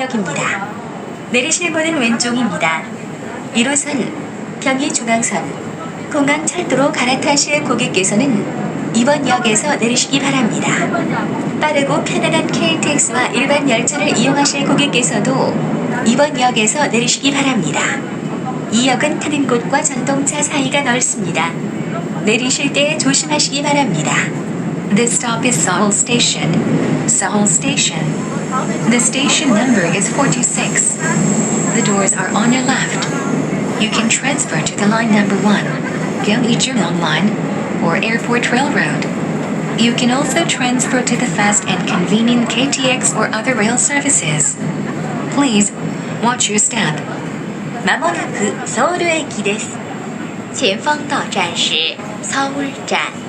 이번역입니다. 내리실 문은 왼쪽입니다. 1호선 경의중앙선 공항철도로 갈아타실 고객께서는 이번 역에서 내리시기 바랍니다. 빠르고 편안한 KTX와 일반 열차를 이용하실 고객께서도 이번 역에서 내리시기 바랍니다. 이 역은 타는 곳과 전동차 사이가 넓습니다. 내리실 때 조심하시기 바랍니다. This stop is Seoul Station. Seoul Station. The station number is 46. The doors are on your left. You can transfer to the line number 1, Gyeonggi-Jurong Line, or Airport Railroad. You can also transfer to the fast and convenient KTX or other rail services. Please watch your step. まもなくソウル駅です。前方到站是서울站。